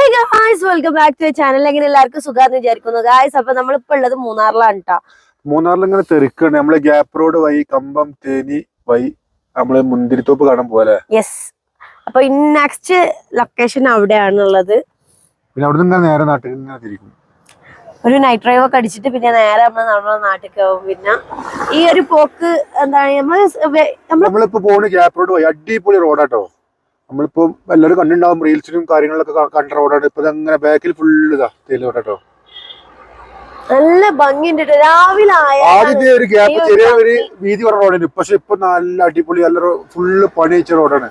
Hey guys welcome back to channel എങ്ങനെ എല്ലാവർക്കും സുഖാന്ന് വിചാരിക്കുന്നു. ഗായ്സ് അപ്പൊ നമ്മളിപ്പോ ഉള്ളത് മൂന്നാറിലാണ് കേട്ടോ മൂന്നാറിൽ ഇങ്ങനെ തെറിക്കണ്ട് നമ്മൾ ഗ്യാപ്പ് റോഡ് വഴി കമ്പം തേനി വഴി നമ്മൾ മുന്തിരിത്തോപ്പ് കാണാൻ പോലെ യെസ് അപ്പൊ ഇൻ നെക്സ്റ്റ് ലൊക്കേഷൻ അവിടെയാണുള്ളത്. പിന്നെ അവിടെ നിന്ന് നേരെ നാട്ടിൽ ഇങ്ങനെ തിരിക്കും. ഒരു നൈറ്റ് ഡ്രൈവ് ഒക്കെ അടിച്ചിട്ട് പിന്നെ നേരെ നമ്മൾ നമ്മുടെ നാട്ടിലേക്ക് പോകും പിന്നെ ഈ ഒരു പോക്ക് എന്താണ്? നമ്മൾ നമ്മളിപ്പോ പോകുന്ന ഗ്യാപ്പ് റോഡ് വഴി അടിപൊളി റോഡാട്ടോ നമ്മളിപ്പോ എല്ലാവരും കണ്ടിണ്ടാവും റീൽസിനും കാര്യങ്ങളൊക്കെ കണ്ട റോഡാണ്. ഇപ്പൊ അങ്ങനെ ബാക്കിൽ ഫുള്ള് ഇതാ തേയില തോട്ടോ നല്ല ഭംഗിയുണ്ട് രാവിലെ ആദ്യത്തെ ഒരു ഗ്യാപ്പ് ചെറിയ ഒരു വീതി കുറഞ്ഞ റോഡാണ്. പക്ഷെ ഇപ്പൊ നല്ല അടിപൊളി നല്ല ഫുള്ള് പണി വെച്ച റോഡാണ്.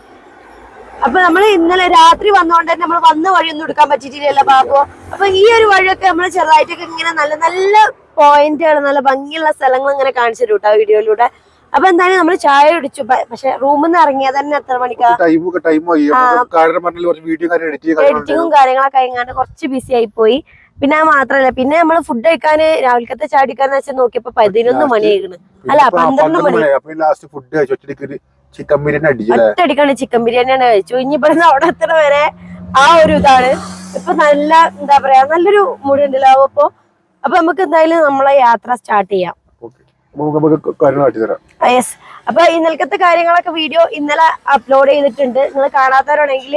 അപ്പൊ നമ്മൾ ഇന്നലെ രാത്രി വന്നോണ്ട് തന്നെ നമ്മൾ വന്ന വഴിയൊന്നും എടുക്കാൻ പറ്റിയിട്ടില്ല ബാബു. അപ്പൊ ഈ ഒരു വഴിയൊക്കെ നമ്മൾ ചെറുതായിട്ടൊക്കെ ഇങ്ങനെ നല്ല നല്ല പോയിന്റുകൾ നല്ല ഭംഗിയുള്ള സ്ഥലങ്ങൾ ഇങ്ങനെ കാണിച്ചു തരും കേട്ടോ വീഡിയോയിലൂടെ. അപ്പൊ എന്തായാലും നമ്മൾ ചായ കുടിച്ചു. പക്ഷെ റൂമിൽ നിന്ന് ഇറങ്ങിയത് തന്നെ എത്ര മണിക്കാ? എഡിറ്റിങ്ങും കാര്യങ്ങളൊക്കെ കഴിഞ്ഞാൽ കുറച്ച് ബിസി ആയി പോയി. പിന്നെ മാത്രല്ല പിന്നെ നമ്മൾ ഫുഡ് കഴിക്കാൻ രാവിലത്തെ ചായ അടിക്കാന്ന് വെച്ചാൽ നോക്കിയപ്പോ പതിനൊന്ന് മണിയായിരുന്നു അല്ല, പന്ത്രണ്ട് മണി. ചിക്കൻ ബിരിയാണി അടിച്ചല്ലേ ഒറ്റയടിക്കാണ് ചിക്കൻ ബിരിയാണിയാണ് കഴിച്ചു. ഇനി ഇവിടുന്ന് അവിടെ എത്ര വരെ ആ ഒരു ഇതാണ്. ഇപ്പൊ നല്ല എന്താ പറയാ നല്ലൊരു മൂഡ് ഉണ്ടല്ലോ. അപ്പൊ അപ്പൊ നമുക്ക് എന്തായാലും നമ്മളെ യാത്ര സ്റ്റാർട്ട് ചെയ്യാം. നമുക്ക് കാര്യങ്ങൾ കാട്ടി തരാം. യെസ് അപ്പൊ ഇന്നലത്തെ കാര്യങ്ങളൊക്കെ വീഡിയോ ഇന്നലെ അപ്ലോഡ് ചെയ്തിട്ടുണ്ട്. നിങ്ങൾ കാണാത്തവരാണെങ്കിൽ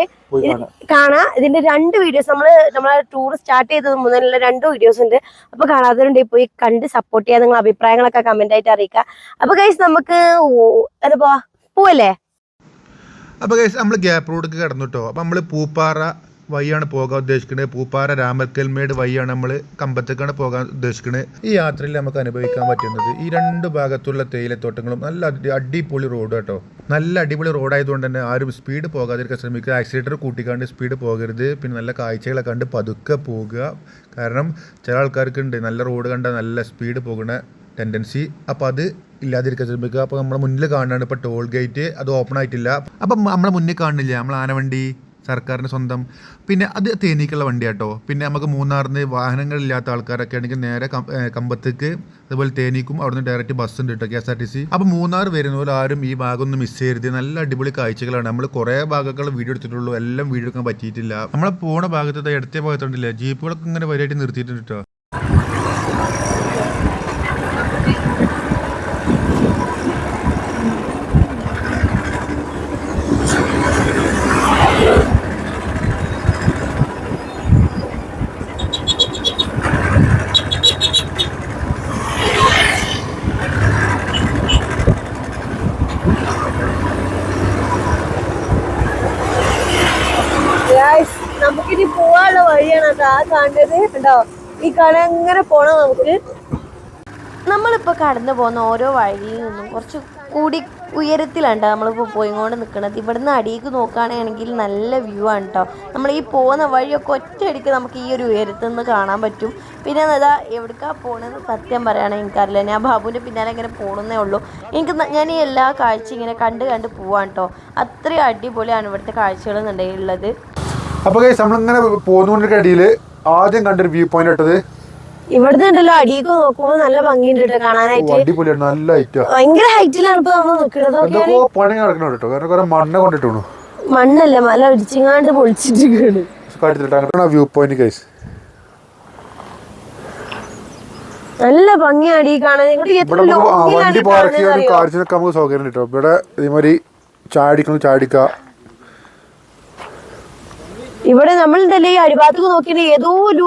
കാണാം. ഇതിന്റെ രണ്ട് വീഡിയോസ് നമ്മൾ നമ്മളെ ടൂർ സ്റ്റാർട്ട് ചെയ്തത് മുതലുള്ള രണ്ട് വീഡിയോസ് ഉണ്ട്. അപ്പൊ കാണാത്തവരുണ്ടെങ്കിൽ പോയി കണ്ട് സപ്പോർട്ട് ചെയ്യാൻ നിങ്ങൾ അഭിപ്രായങ്ങളൊക്കെ കമന്റ് ആയിട്ട് അറിയിക്കുക അപ്പൊ ഗൈസ് നമുക്ക് എന്താ പോവല്ലേ? അപ്പൊ ഗൈസ് നമ്മൾ ഗ്യാപ്പ് റോഡ് കിടന്നിട്ടോ കേട്ടോ അപ്പോൾ നമ്മൾ പൂപ്പാറ വഴിയാണ് പോകാൻ ഉദ്ദേശിക്കുന്നത് പൂപ്പാറ രാമക്കൽമേട് വഴിയാണ് നമ്മൾ കമ്പത്തേക്കാണ് പോകാൻ ഉദ്ദേശിക്കുന്നത് ഈ യാത്രയിൽ നമുക്ക് അനുഭവിക്കാൻ പറ്റുന്നത് ഈ രണ്ട് ഭാഗത്തുള്ള തേയിലത്തോട്ടങ്ങളും നല്ല അടിപൊളി റോഡ് കേട്ടോ നല്ല അടിപൊളി റോഡായതുകൊണ്ട് തന്നെ ആരും സ്പീഡ് പോകാതിരിക്കാൻ ശ്രമിക്കുക. ആക്സിലേറ്റർ കൂട്ടിക്കാണ്ട് സ്പീഡ് പോകരുത്. പിന്നെ നല്ല കാഴ്ചകളെ കണ്ട് പതുക്കെ പോകുക. കാരണം ചില ആൾക്കാർക്ക് ഉണ്ട് നല്ല റോഡ് കണ്ട നല്ല സ്പീഡ് പോകുന്ന ടെൻഡൻസി അപ്പോൾ അത് ഇല്ലാതിരിക്കാൻ ശ്രമിക്കുക. അപ്പോൾ നമ്മുടെ മുന്നിൽ കാണുകയാണ് ഇപ്പോൾ ടോൾ ഗേറ്റ് അത് ഓപ്പൺ ആയിട്ടില്ല. അപ്പം നമ്മുടെ മുന്നിൽ കാണുന്നില്ല? നമ്മൾ ആനവണ്ടി. സർക്കാരിന് സ്വന്തം. പിന്നെ അത് തേനീക്കുള്ള വണ്ടി കേട്ടോ പിന്നെ നമുക്ക് മൂന്നാറിന് വാഹനങ്ങളില്ലാത്ത ആൾക്കാരൊക്കെ ആണെങ്കിൽ നേരെ കമ്പത്തേക്ക് അതുപോലെ തേനീക്കും അവിടുന്ന് ഡയറക്റ്റ് ബസ് ഉണ്ട് കേട്ടോ K S R T C. അപ്പോൾ മൂന്നാർ വരുന്ന പോലെ ആരും ഈ ഭാഗം ഒന്ന് മിസ് ചെയ്യരുത്. നല്ല അടിപൊളി കാഴ്ചകളാണ്. നമ്മൾ കുറേ ഭാഗങ്ങൾ വീഡിയോ എടുത്തിട്ടുള്ളൂ. എല്ലാം വീഡിയോ എടുക്കാൻ പറ്റിയിട്ടില്ല. നമ്മളെ പോണ ഭാഗത്ത് ഇടത്തെ ഭാഗത്തുണ്ടല്ലേ ജീപ്പുകളൊക്കെ ഇങ്ങനെ വരിയായിട്ട് നിർത്തിയിട്ടുണ്ട് കേട്ടോ ഈ കട എങ്ങനെ പോണം നമുക്ക്? നമ്മളിപ്പോൾ കടന്നു പോകുന്ന ഓരോ വഴിയിൽ നിന്നും കുറച്ച് കൂടി ഉയരത്തിലാണ് നമ്മളിപ്പോൾ പോയിക്കൊണ്ട് നിൽക്കുന്നത് ഇവിടുന്ന് അടിയിലേക്ക് നോക്കുകയാണെങ്കിൽ നല്ല വ്യൂ ആണ് കേട്ടോ നമ്മൾ ഈ പോകുന്ന വഴിയൊക്കെ ഒറ്റയടിക്ക് നമുക്ക് ഈ ഒരു ഉയരത്തിൽ നിന്ന് കാണാൻ പറ്റും. പിന്നെ അതാ എവിടേക്കാണ് പോകണമെന്ന് സത്യം പറയുകയാണെങ്കിൽ എനിക്കറിയില്ല. ഞാൻ ബാബുവിന്റെ പിന്നാലെ ഇങ്ങനെ പോകണമെന്നേ ഉള്ളൂ. എനിക്ക് ഞാൻ ഈ എല്ലാ കാഴ്ച ഇങ്ങനെ കണ്ട് കണ്ട് പോവാണ് കേട്ടോ അത്രയും അടിപൊളിയാണ് ഇവിടുത്തെ കാഴ്ചകൾ എന്നുണ്ടെങ്കിലുള്ളത് അപ്പൊ അപ്പോൾ നമ്മളിങ്ങനെ പോകുന്നതിന്റെ ഇടയിൽ ആദ്യം കണ്ടൊരു വ്യൂ പോയിന്റ് ഇട്ടത്? ഇവിടുന്ന് ഉണ്ടല്ലോ അടിയൊക്കെ നോക്കുമ്പോ നല്ല ഭംഗിയുണ്ട് കേട്ടോ കാണാനായിട്ട്. അടിപൊളിയാണ് നല്ല ഐറ്റാ ഭയങ്കര ഹൈറ്റിലാണ് ഇപ്പൊ നമ്മൾ നിൽക്കുന്നത് എന്തൊക്കെ പണി നടക്കണോ കേട്ടോ കാരണം കുറെ മണ്ണ കൊണ്ടിട്ടു മണ്ണല്ല മല ഇടിച്ചിങ്ങാണ്ട് പൊളിച്ചിട്ടിരിക്കുകയാണ് കാട്ടിട്ട് അങ്ങനെ വ്യൂ പോയിന്റ് ഗൈസ് നല്ല ഭംഗിയാണ് ഈ കാണാൻ. വണ്ടി പാർക്ക് ചെയ്യാനും അറിയോ? നമുക്ക് സൗകര്യം കിട്ടും ഇവിടെ ഇതേമാതിരി ചാടിക്കണം ചാടിക്ക. ഇവിടെ നമ്മൾ തന്നെ ഈ അടിഭാഗത്തേക്ക് നോക്കിയിട്ട് ഏതോ ഒരു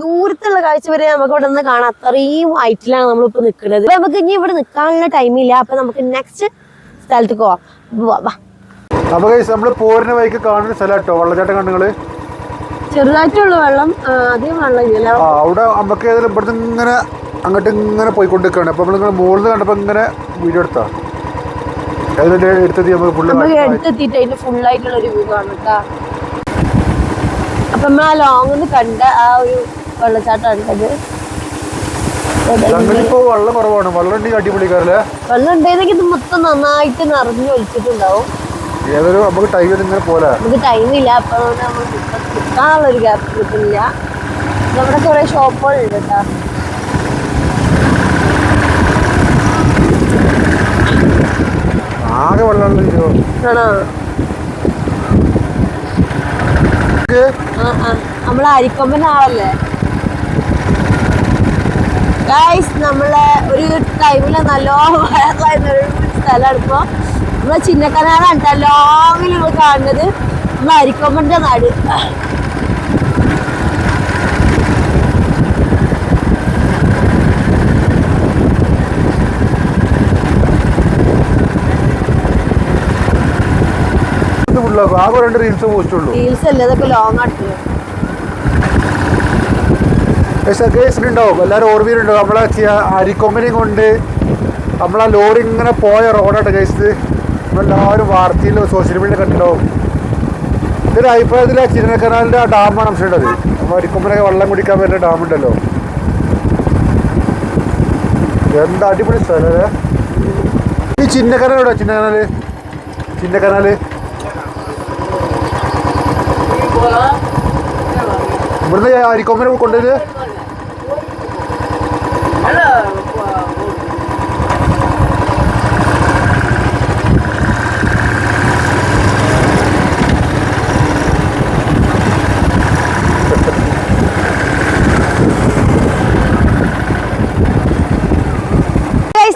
ദൂരത്തുള്ള കാഴ്ച വരെ നമുക്ക് ഇവിടെ നിന്ന് കാണാം. അത്രയും ഹൈറ്റിലാണ് നമ്മളിപ്പോ നിൽക്കുന്നത് നമുക്ക് ഇനി ഇവിടെ നിൽക്കാനുള്ള ടൈമില്ല അപ്പൊ നമുക്ക് നെക്സ്റ്റ് സ്ഥലത്തേക്ക് പോവാം. വാ, വാ. അപ്പൊ ഗൈസ് നമ്മൾ പോരുന്ന വഴിക്ക് കാണുന്ന സ്ഥലം കേട്ടോ വെള്ളച്ചാട്ടം കണ്ണുകൾ ചെറുതായിട്ടുള്ള വെള്ളം അധികം വെള്ളം ഇല്ലല്ലോ. ആ അവിടെ നമുക്ക് ഇവിടുന്ന് ഇങ്ങനെ അങ്ങോട്ട് ഇങ്ങനെ പോയിക്കൊണ്ടിരിക്കുകയാണ് അപ്പൊ നമ്മളിങ്ങനെ മുകളിൽ കണ്ടപ്പോ ഇങ്ങനെ വീഡിയോ എടുത്താ എടുത്തെത്തി നമുക്ക് ഫുള്ള് എടുത്തെത്തിയിട്ട് അതിന്റെ ഫുൾ ആയിട്ടുള്ള ഒരു വ്യൂ കാണാം അപ്പൊ നമ്മൾ ആ ലോങ് കണ്ട ആ ഒരു വെള്ളച്ചാട്ടം കണ്ടത്. ഞങ്ങളിപ്പോ വെള്ളം കുറവാണ്. വെള്ളം ഉണ്ടെങ്കിൽ അടിപൊളിക്കാരല്ലേ വെള്ളം ഉണ്ടെങ്കിൽ ഇത് മൊത്തം നന്നായിട്ട് നിറഞ്ഞു ഒഴിച്ചിട്ടുണ്ടാവും ഏതൊരു നമുക്ക് ടൈം ഇങ്ങനെ പോലെ നമുക്ക് ടൈമില്ല അപ്പൊ അതുകൊണ്ട് നമ്മൾ നിൽക്കാനുള്ള ഒരു ഗ്യാപ്പ് കിട്ടുന്നില്ല. നമ്മുടെ കുറെ ഷോപ്പുകളുണ്ട് കേട്ടോ. ആകെ വെള്ളം ആണോ? ആ നമ്മളെ അരിക്കൊമ്പൻ ആളല്ലേ ഗൈസ് നമ്മളെ ഒരു ടൈമിൽ നല്ലോ വയറായിരുന്ന ഒരു സ്ഥലമാണ് ഇപ്പൊ നമ്മളെ ചിന്നക്കനാലാണ് ലോങ്ങിൽ നമ്മൾ കാണുന്നത്. നമ്മളെ അരിക്കൊമ്പന്റെ നാട്. ആകെ രണ്ട് റീൽസ് പോസ്റ്റ് ഉള്ളൂ റീൽസ് അല്ലേ ഇതൊക്കെ ലോങ് ആയിട്ട് പക്ഷേ കേസിലുണ്ടാവും എല്ലാവരും ഓർമ്മയിലുണ്ടാവും നമ്മളെ അരിക്കൊമ്പനെയും കൊണ്ട് നമ്മളെ ലോറി ഇങ്ങനെ പോയ റോഡാണ് കേസ് നമ്മളെല്ലാവരും വാർത്തയിൽ സോഷ്യൽ മീഡിയ കണ്ടിട്ടുണ്ടാവും. ഇതൊരു അഭിപ്രായത്തിൽ ആ ചിരനക്കനാലിന്റെ ആ ഡാമാണ് അംശമുള്ളത് അപ്പോൾ അരിക്കൊമ്പനൊക്കെ വെള്ളം കുടിക്കാൻ പറ്റുന്ന ഡാമുണ്ടല്ലോ എന്താ അടിപൊളി സ്ഥലം ഈ ചിന്നക്കനാൽ എവിടെ ചിന്നക്കനാല് ചിന്നക്കനാല് ഇവിടുന്ന് അരിക്കൊമ്പനെ കൊണ്ടുവരുന്നത്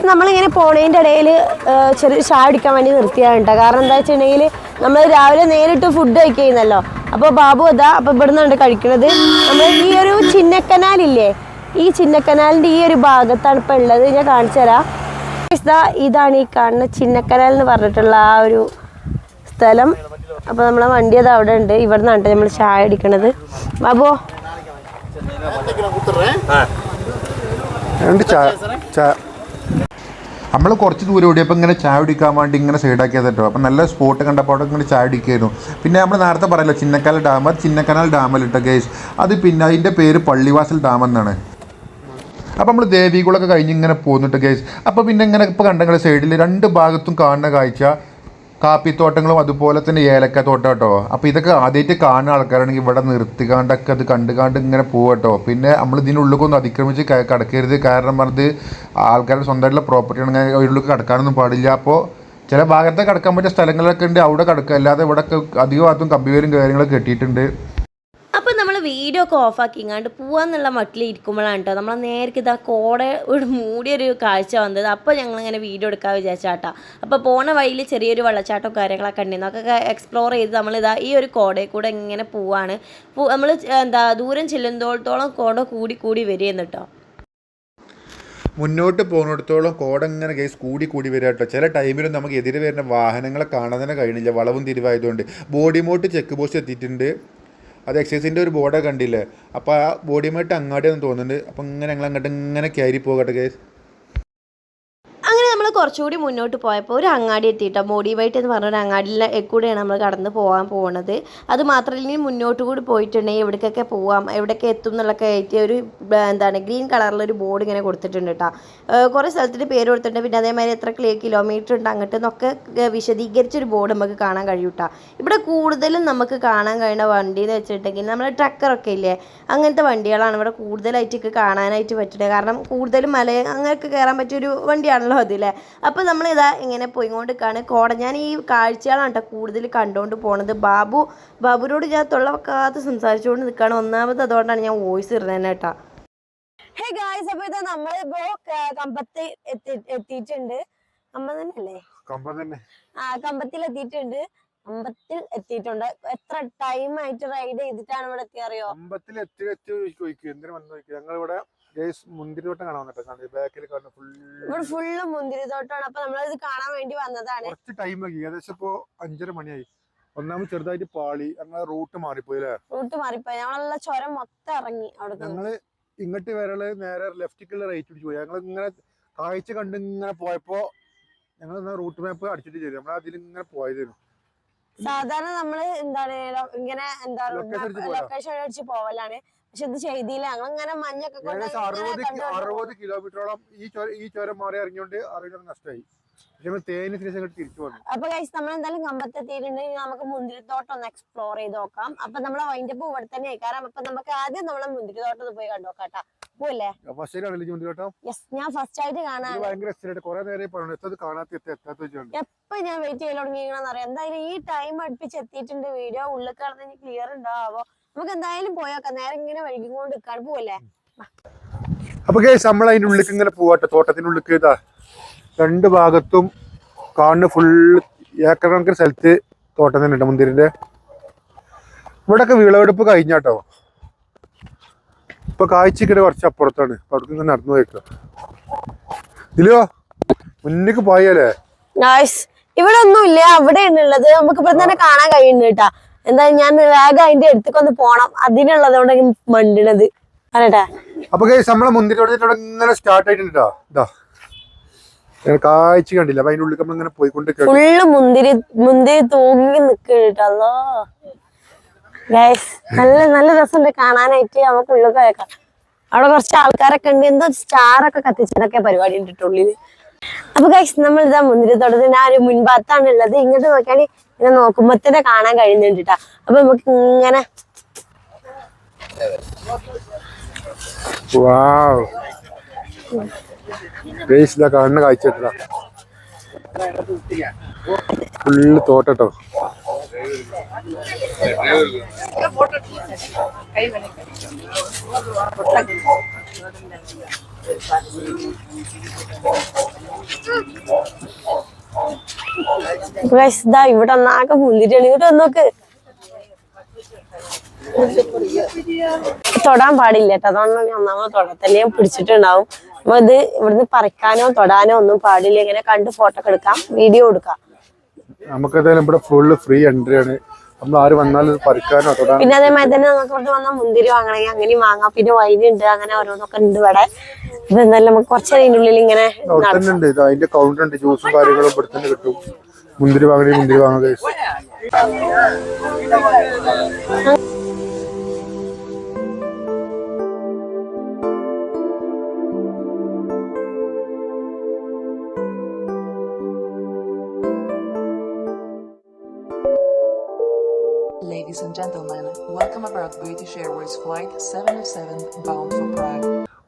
നമ്മളിങ്ങനെ പോണേന്റെ ഇടയിൽ ചെറിയ ചായ അടിക്കാൻ വേണ്ടി നിർത്തിയാണ് കേട്ടോ. കാരണം എന്താ വെച്ചിട്ടുണ്ടെങ്കിൽ നമ്മൾ രാവിലെ നേരിട്ട് ഫുഡ് കഴിക്കുന്നല്ലോ അപ്പോൾ ബാബു അതാ അപ്പോൾ ഇവിടെ കഴിക്കണത്. നമ്മൾ ഈ ഒരു ചിന്നക്കനാലില്ലേ? ഈ ചിന്നക്കനാലിന്റെ ഈ ഒരു ഭാഗത്താണ് ഇപ്പോൾ ഉള്ളത്. ഞാൻ കാണിച്ചു തരാം. ഇതാണ് ഈ കാണുന്ന ചിന്നക്കനാൽ എന്ന് പറഞ്ഞിട്ടുള്ള ആ ഒരു സ്ഥലം. അപ്പോൾ നമ്മളെ വണ്ടി അത് അവിടെ ഉണ്ട്. ഇവിടെ നിന്നാണ് നമ്മൾ ചായ അടിക്കണത് ബാബു. രണ്ട് ചായ ചായ നമ്മൾ കുറച്ച് ദൂരം ഓടിയപ്പോൾ ഇങ്ങനെ ചായ കുടിക്കാൻ വേണ്ടി ഇങ്ങനെ സൈഡാക്കിയത് അപ്പം നല്ല സ്പോട്ട് കണ്ടപ്പോൾ അവിടെ ഇങ്ങനെ ചായ കുടിക്കായിരുന്നു. പിന്നെ നമ്മൾ നേരത്തെ പറയല്ലോ ചിന്നക്കനാൽ ഡാം അത് ചിന്നക്കനാൽ ഡാമിലിട്ട ഗേസ് അത് പിന്നെ അതിന്റെ പേര് പള്ളിവാസൽ ഡാം എന്നാണ്. അപ്പോൾ നമ്മൾ ദേവികുളൊക്കെ കഴിഞ്ഞ് ഇങ്ങനെ പോന്നിട്ട് ഗേസ് അപ്പോൾ പിന്നെ ഇങ്ങനെ ഇപ്പോൾ കണ്ടെങ്കിൽ സൈഡിൽ രണ്ട് ഭാഗത്തും കാണുന്ന കാഴ്ച. കാപ്പിത്തോട്ടങ്ങളും അതുപോലെ തന്നെ ഏലക്ക തോട്ടം കേട്ടോ. അപ്പോൾ ഇതൊക്കെ ആദ്യമായിട്ട് കാണുന്ന ആൾക്കാരാണെങ്കിൽ ഇവിടെ നിർത്തിക്കാണ്ടൊക്കെ അത് കണ്ട് കണ്ട് ഇങ്ങനെ കേട്ടോ. പിന്നെ നമ്മൾ ഇതിനുള്ളിലേക്കൊന്നും അതിക്രമിച്ച് കടക്കരുത്. കാരണം പറഞ്ഞത് ആൾക്കാരുടെ സ്വന്തമായിട്ടുള്ള പ്രോപ്പർട്ടി ആണെങ്കിൽ അതിനുള്ളിലേക്ക് കടക്കാനൊന്നും പാടില്ല. അപ്പോൾ ചില ഭാഗത്തെ കടക്കാൻ പറ്റിയ സ്ഥലങ്ങളൊക്കെ ഉണ്ട്. അവിടെ കടക്കുക. അല്ലാതെ ഇവിടെ അധിക ഭാഗത്തും കമ്പിവേരും കാര്യങ്ങളൊക്കെ കെട്ടിയിട്ടുണ്ട്. വീഡിയോ ഒക്കെ ഓഫാക്കിങ്ങാണ്ട് പോവാന്നുള്ള മട്ടിൽ ഇരിക്കുമ്പോഴാണ് കേട്ടോ നമ്മളെ നേർക്ക് ഇതാ കോടെ ഒരു മൂടിയൊരു കാഴ്ച വന്നത്. അപ്പോൾ ഞങ്ങൾ ഞങ്ങളിങ്ങനെ വീഡിയോ എടുക്കാൻ വിചാരിച്ചാട്ടാ. അപ്പോൾ പോണ വഴിയിൽ ചെറിയൊരു വെള്ളച്ചാട്ടവും കാര്യങ്ങളൊക്കെ ഉണ്ടായിരുന്നു അതൊക്കെ എക്സ്പ്ലോർ ചെയ്ത് നമ്മളിതാ ഈ ഒരു കോടയിൽ കൂടെ ഇങ്ങനെ പോവാണ്. നമ്മൾ എന്താ ദൂരം ചെല്ലുന്നതോളത്തോളം കോട കൂടി കൂടി വരികയെന്ന് കേട്ടോ മുന്നോട്ട് പോകുന്നിടത്തോളം കോട ഇങ്ങനെ കേസ് കൂടി കൂടി വരിക കേട്ടോ ചില ടൈമിലും നമുക്ക് എതിരെ വരുന്ന വാഹനങ്ങളെ കാണാൻ തന്നെ കഴിയണില്ല വളവും തിരിവായതുകൊണ്ട്. ബോഡി മോട്ട് ചെക്ക് പോസ്റ്റ് എത്തിയിട്ടുണ്ട്. അത് എക്സൈസിന്റെ ഒരു ബോർഡൊക്കെ കണ്ടില്ലേ? അപ്പോൾ ആ ബോഡിയുമായിട്ട് അങ്ങാടിയാണെന്ന് തോന്നുന്നുണ്ട്. അപ്പോൾ ഇങ്ങനെ ഞങ്ങൾ അങ്ങോട്ട് ഇങ്ങനെ കയറി പോകട്ടെ നമ്മൾ കുറച്ചുകൂടി മുന്നോട്ട് പോയപ്പോൾ ഒരു അങ്ങാടി എത്തിയിട്ടോ. ബോഡി വൈറ്റ് എന്ന് പറഞ്ഞൊരു അങ്ങാടിയിലെ കൂടെയാണ് നമ്മൾ കടന്ന് പോകാൻ പോകുന്നത് അത് മാത്രമല്ല ഇനി മുന്നോട്ട് കൂടി പോയിട്ടുണ്ടെങ്കിൽ എവിടേക്കൊക്കെ പോവാം എവിടെയൊക്കെ എത്തും എന്നുള്ളൊക്കെ ആയിട്ട് ഒരു എന്താണ് ഗ്രീൻ കളറിലൊരു ബോർഡ് ഇങ്ങനെ കൊടുത്തിട്ടുണ്ട് കേട്ടോ. കുറേ സ്ഥലത്തിന്റെ പേര് കൊടുത്തിട്ടുണ്ട്. പിന്നെ അതേമാതിരി എത്ര കിലോ കിലോമീറ്റർ ഉണ്ട് അങ്ങോട്ട് എന്നൊക്കെ വിശദീകരിച്ചൊരു ബോർഡ് നമുക്ക് കാണാൻ കഴിയും കേട്ടോ. ഇവിടെ കൂടുതലും നമുക്ക് കാണാൻ കഴിയുന്ന വണ്ടി എന്ന് വെച്ചിട്ടുണ്ടെങ്കിൽ നമ്മൾ ട്രക്കറൊക്കെ ഇല്ലേ അങ്ങനത്തെ വണ്ടികളാണ് ഇവിടെ കൂടുതലായിട്ടൊക്കെ കാണാനായിട്ട് പറ്റുന്നത്. കാരണം കൂടുതലും മല അങ്ങനെയൊക്കെ കയറാൻ പറ്റിയൊരു വണ്ടിയാണല്ലോ അതില്ലേ അപ്പോൾ നമ്മൾ ഇതാ ഇങ്ങനെ പോയിക്കൊണ്ടിരിക്കുകയാണ് കോട ഞാൻ ഈ കാഴ്ചകളാണ് കേട്ടോ കൂടുതൽ കണ്ടുകൊണ്ട് പോണത്. ബാബു ബാബുവിനോട് ഞാൻ തൊള്ള വെക്കാത്ത സംസാരിച്ചുകൊണ്ട് നിൽക്കുകയാണ് ഒന്നാമത് അതുകൊണ്ടാണ് ഞാൻ വോയിസ് ഇടുന്നത് കേട്ടോ. ഹേ ഗായ്സ് അപ്പോൾ ഇതാ നമ്മളിപ്പോ കമ്പത്ത് എത്തി എത്തിയിട്ടുണ്ട്. കമ്പം തന്നെയല്ലേ? ആ കമ്പത്തിൽ എത്തിയിട്ടുണ്ട്. അമ്പത്തിൽ എത്തിയിട്ടുണ്ട്. എത്ര ടൈം ആയിട്ട് റൈഡ് ചെയ്തിട്ടാണ് ഇവിടെ എത്തിയറിയോ? അമ്പത്തിൽ എത്തി എത്തി ചോദിക്കും. എന്തിനു വന്നു ഞങ്ങൾ ഞങ്ങളിവിടെ ഗേസ് മുന്തിരി തോട്ടം കാണാൻ വന്നിട്ട്. ബാക്കിൽ കാണുന്ന ഫുള്ള് മുന്തിരി തോട്ടമാണ് അപ്പൊ നമ്മളിത് കാണാൻ വേണ്ടി വന്നതാണ്. കുറച്ച് ടൈം ആക്കി. ഏകദേശം ഇപ്പോ അഞ്ചര മണിയായി. ഒന്നാമത് ചെറുതായിട്ട് പാളി അങ്ങനെ റൂട്ട് മാറിപ്പോയി അല്ലേ? റൂട്ട് മാറിപ്പോയി. ഞങ്ങളെല്ലാം ചുരം മൊത്തം ഇറങ്ങി അവിടെ ഞങ്ങൾ ഇങ്ങോട്ട് വരൾ നേരെ ലെഫ്റ്റിക്കുള്ള റൈറ്റ് പിടിച്ചു പോയി. ഞങ്ങൾ ഇങ്ങനെ കാഴ്ച കണ്ട് ഇങ്ങനെ പോയപ്പോ ഞങ്ങൾ റൂട്ട് മാപ്പ് അടിച്ചിട്ട് ചെയ്തു. നമ്മൾ അതിൽ ഇങ്ങനെ പോയതായിരുന്നു സാധാരണ നമ്മൾ എന്താണ് ഇങ്ങനെ എന്താ. ലൊക്കേഷൻ അടിച്ച് പോവലാണ്. പക്ഷെ ഇത് ചെയ്തില്ല മഞ്ഞൊക്കെ ഏകദേശം അറുപത് കിലോമീറ്ററോളം ഈ ചുരം ഈ ചുരം മാറി ഇറങ്ങിയോണ്ട് നഷ്ടമായി. പക്ഷെ തേനി അങ്ങോട്ട് തിരിച്ചു വന്നു. അപ്പൊ ഗൈസ് നമ്മൾ എന്തായാലും കമ്പത്തെത്തിയിട്ടുണ്ടെങ്കിൽ നമുക്ക് മുന്തിരിത്തോട്ടം ഒന്ന് എക്സ്പ്ലോർ ചെയ്ത് നോക്കാം. അപ്പൊ നമ്മളെ വൈൻഡപ്പ് ഇവിടെ തന്നെ ആയിക്കാരം അപ്പൊ നമുക്ക് ആദ്യം നമ്മളെ മുന്തിരിത്തോട്ടത്ത് പോയി കണ്ടു നോക്കാട്ടാ പോവല്ലേ ഫസ്റ്റ് ആണല്ലോ മുന്തിരി കേട്ടോ യെസ് ഞാൻ ഫസ്റ്റ് ആയിട്ട് കാണാൻ ഇത് ഭയങ്കര എക്സൈറ്റഡ് കുറെ നേരം പറഞ്ഞു എത്തത് കാണാത്ത എത്ത എത്താത്ത വെച്ചുകൊണ്ട് എപ്പൊ ഞാൻ വെയിറ്റ് തുടങ്ങിയെന്ന് അറിയാം. എന്തായാലും ഈ ടൈം അടുപ്പിച്ച് എത്തിയിട്ടുണ്ട്. വീഡിയോ ഉള്ളിൽ കിടന്ന് ക്ലിയർ ഉണ്ടാവോ? നമുക്ക് എന്തായാലും പോയോക്കാം. നേരെ ഇങ്ങനെ വഴുകിക്കൊണ്ട് നിൽക്കാൻ പോവല്ലേ അപ്പൊ കേസ് നമ്മൾ അതിന്റെ ഉള്ളിൽ ഇങ്ങനെ പോവാട്ടെ. ഉള്ളിലേക്ക് ഇതാ. രണ്ട് ഭാഗത്തും കാണുന്ന ഫുൾ ഏക്കർ കണക്കിന് സ്ഥലത്ത് തോട്ടം തന്നെ ഉണ്ട് മുന്തിരിന്റെ ഇവിടൊക്കെ വിളവെടുപ്പ് കഴിഞ്ഞാട്ടോ. ഇപ്പൊ കാഴ്ചക്കിടെ കുറച്ച് അപ്പുറത്താണ്. അവിടെ ഇങ്ങനെ നടന്നു പോയിക്കോ ഇതിലോ മുന്നേക്ക് പോയാലേ? ഇവിടെ ഒന്നും ഇല്ല അവിടെയാണ് ഉള്ളത് നമുക്ക് ഇവിടെ തന്നെ കാണാൻ കഴിയുന്നുണ്ട് കേട്ടാ. എന്താ ഞാൻ വേഗം അതിന്റെ അടുത്തേക്ക് ഒന്ന് പോണം. അതിനുള്ളതുകൊണ്ട് മണ്ടണത്. പറയട്ടെ. അപ്പൊ നമ്മളെ ഇങ്ങനെ സ്റ്റാർട്ട് ആയിട്ടുണ്ട്. ഇതാ. കാഴ്ച കണ്ടില്ല? അപ്പൊ അതിന്റെ ഉള്ളിൽ നമ്മൾ ഇങ്ങനെ പോയിക്കൊണ്ട് ഫുള്ള് മുന്തിരി മുന്തിരി തൂങ്ങി നല്ല നല്ല രസമുണ്ട് കാണാനായിട്ട്. നമുക്ക് ഉള്ളിൽ കേൾക്കാം അവിടെ കുറച്ച് ആൾക്കാരൊക്കെ ഉണ്ട്. എന്തോ സ്റ്റാറൊക്കെ കത്തിച്ചതൊക്കെ പരിപാടി ഉണ്ട് ഉള്ളിൽ. അപ്പൊ ഗൈസ് നമ്മൾ ഇതാ മുന്തിരി തോട്ടത്തിന്റെ ആ ഒരു മുൻഭാഗത്താണ് ഉള്ളത് ഇങ്ങോട്ട് നോക്കിയാൽ ഇങ്ങനെ നോക്കുമ്പോ തന്നെ കാണാൻ കഴിയുന്നുണ്ട് കേട്ടോ അപ്പൊ നമുക്ക് ഇങ്ങനെ കണ്ണ് കാഴ്ച ഫുള്ള് തോട്ടട്ടോ. ഇവിടെ ഒന്നാകെ മുന്തിരിയാണ്. ഇങ്ങോട്ട് നോക്ക്. തൊടാൻ പാടില്ല കേട്ടോ. അതുകൊണ്ട് ഒന്നാമത് തൊടത്തന്നെ പിടിച്ചിട്ടുണ്ടാവും. അപ്പൊ ഇത് ഇവിടുന്ന് പറിക്കാനോ തൊടാനോ ഒന്നും പാടില്ല. ഇങ്ങനെ കണ്ട് ഫോട്ടോ എടുക്കാം. വീഡിയോ എടുക്കാം. നമുക്ക് ഇവിടെ ഫുള്ള് ഫ്രീ എൻട്രി ആണ്. നമ്മൾ ആര് വന്നാലും പറിക്കാനോ തൊടാനോ പിന്നെ അതേമാതിരി തന്നെ നമുക്ക് ഇവിടെ വന്നാൽ മുന്തിരി വാങ്ങണമെങ്കിൽ അങ്ങനെ വാങ്ങാം. പിന്നെ വൈൻ ഉണ്ട് അങ്ങനെ ഓരോന്നൊക്കെ ഉണ്ട് ഇവിടെ. ഇപ്പൊ എന്തായാലും നമുക്ക് കുറച്ച് അതിന്റെ ഉള്ളിൽ ഇങ്ങനെ അവിടെ തന്നെ ഉണ്ട്. ഇത് അതിന്റെ കൗണ്ടർ ഉണ്ട്. ജ്യൂസും കാര്യങ്ങളും ഇവിടെ തന്നെ കിട്ടും. മുന്തിരി വാങ്ങണേ മുന്തിരി വാങ്ങാം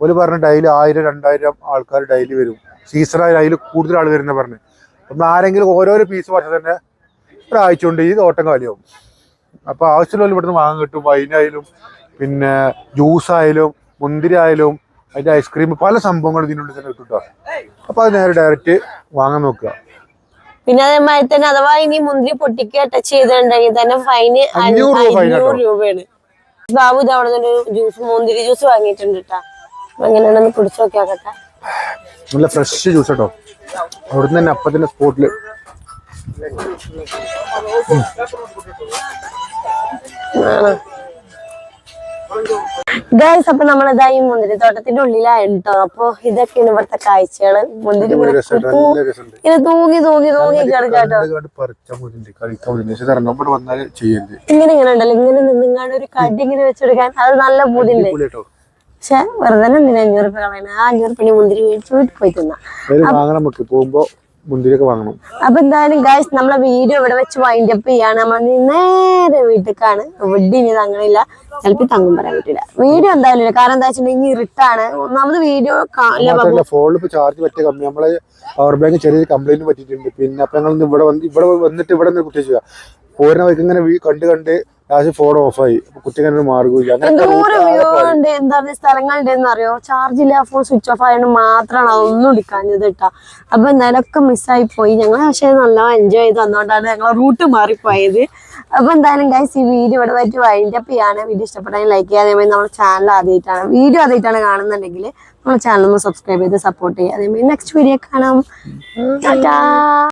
ഒരു പറഞ്ഞ ഡെയിലി ആയിരം രണ്ടായിരം ആൾക്കാർ ഡെയിലി വരും. സീസണായി അതിൽ കൂടുതൽ ആൾ വരുന്ന പറഞ്ഞു. അപ്പം ആരെങ്കിലും ഓരോരോ പീസ് വർഷം തന്നെ ഒരാഴ്ച കൊണ്ട് ഈ തോട്ടം കാലിയാവും. അപ്പോൾ ആവശ്യമുള്ള ഇവിടുന്ന് വാങ്ങാൻ കിട്ടും. വൈനായാലും പിന്നെ ജ്യൂസ് ആയാലും മുന്തിരി ആയാലും അതിന്റെ ഐസ്ക്രീം പല സംഭവങ്ങളും ഇതിനുള്ളിൽ തന്നെ കിട്ടും അപ്പോൾ അത് നേരെ ഡയറക്റ്റ് വാങ്ങാൻ നോക്കുക. പിന്നെ അതേമാതിരി തന്നെ അഥവാ ഇനി മുന്തിരി പൊട്ടിക്കുക ടച്ച് ചെയ്തിട്ടുണ്ടെങ്കിൽ തന്നെ ഫൈന് അഞ്ഞൂറ് രൂപയാണ്. ബാബു ഇത് അവിടെ നിന്ന് ജ്യൂസ് മുന്തിരി ജ്യൂസ് വാങ്ങിയിട്ടുണ്ട് കേട്ടാ എങ്ങനെയാണെന്ന് കുടിച്ചു നോക്കിയാക്കട്ടെ. നല്ല ഫ്രഷ് ജ്യൂസ് കേട്ടോ അവിടുന്ന് തന്നെ അപ്പത്തിന്റെ സ്പോട്ടിൽ സ്പോട്ടിൽ ഗൈസ് അപ്പൊ നമ്മളിതാ ഈ മുന്തിരി തോട്ടത്തിന്റെ ഉള്ളിലായിരുന്നു കേട്ടോ അപ്പൊ ഇതൊക്കെയാണ് ഇവിടുത്തെ കാഴ്ചകൾ. മുന്തിരി ഇങ്ങനെ തൂങ്ങി തൂങ്ങി തൂങ്ങി കിടക്കാട്ടോ ഇങ്ങനെ ഇങ്ങനെ ഉണ്ടല്ലോ. ഇങ്ങനെ നിന്നിങ്ങാണ്ട് ഒരു കടി ഇങ്ങനെ വെച്ചെടുക്കാൻ അത് നല്ല പൂതിണ്ട് പക്ഷെ വെറുതെ എന്തിനാ അഞ്ഞൂറ് രൂപ കളയണ ആ അഞ്ഞൂറ് രൂപ മുന്തിരി മേടിച്ചു വീട്ടിൽ പോയി തിന്നാ. പോകുമ്പോ മുന്തിരിയൊക്കെ വാങ്ങണം. അപ്പൊ എന്തായാലും ഗായ്സ് നമ്മളെ വീഡിയോ ഇവിടെ വെച്ച് വൈൻഡ് അപ്പ് ചെയ്യാണ്. നമ്മൾ നേരെ വീട്ടിലേക്കാണ് ഇവിടെ ഇനി തങ്ങണില്ല. ചിലപ്പോ തങ്ങും പറയാൻ പറ്റില്ല വീഡിയോ എന്തായാലും ഇല്ല. കാരണം എന്താ വെച്ചിട്ടുണ്ടെങ്കിൽ ഇരുട്ടാണ്. ഒന്നാമത് വീഡിയോ കാണില്ല ഫോണിൽ ഇപ്പൊ ചാർജ് പറ്റിയ കമ്മി നമ്മളെ പവർ ബാങ്ക് ചെറിയ കംപ്ലൈന്റ് പറ്റിയിട്ടുണ്ട്. പിന്നെ അപ്പൊ ഞങ്ങൾ ഇവിടെ ഇവിടെ വന്നിട്ട് ഇവിടെ നിന്ന് കുത്തി ചെയ്യുക പോരുന്ന വഴിക്ക് ഇങ്ങനെ കണ്ട് കണ്ട് ലാസ്റ്റ് ഫോൺ ഓഫായി. കുട്ടിക്ക് മാർഗമില്ല അങ്ങനെ എന്തോരം വ്യൂ ഉണ്ട്. എന്താ പറയുക സ്ഥലങ്ങളുണ്ട് അറിയോ ചാർജ് ഇല്ല. ഫോൺ സ്വിച്ച് ഓഫ് ആയതുകൊണ്ട് മാത്രമാണ് അതൊന്നും എടുക്കാഞ്ഞത് കേട്ടോ. അപ്പൊ എന്തായാലും മിസ്സായി പോയി. ഞങ്ങൾ പക്ഷേ നല്ല എൻജോയ് ചെയ്ത് വന്നോണ്ടാണ് ഞങ്ങൾ റൂട്ട് മാറിപ്പോയത്. അപ്പൊ എന്തായാലും ഗൈസ് ഈ വീഡിയോ ഇവിടെ പറ്റി വൈൻഡ് അപ്പ് ചെയ്യാണ് വീഡിയോ ഇഷ്ടപ്പെട്ടാൽ ലൈക്ക് ചെയ്യുക. അതേമാതിരി നമ്മുടെ ചാനൽ ആദ്യമായിട്ടാണ്. വീഡിയോ ആദ്യമായിട്ടാണ് കാണുന്നുണ്ടെങ്കിൽ നമ്മുടെ ചാനൽ ഒന്ന് സബ്സ്ക്രൈബ് ചെയ്ത് സപ്പോർട്ട് ചെയ്യുക. അതേമാതിരി നെക്സ്റ്റ് വീഡിയോ കാണാം.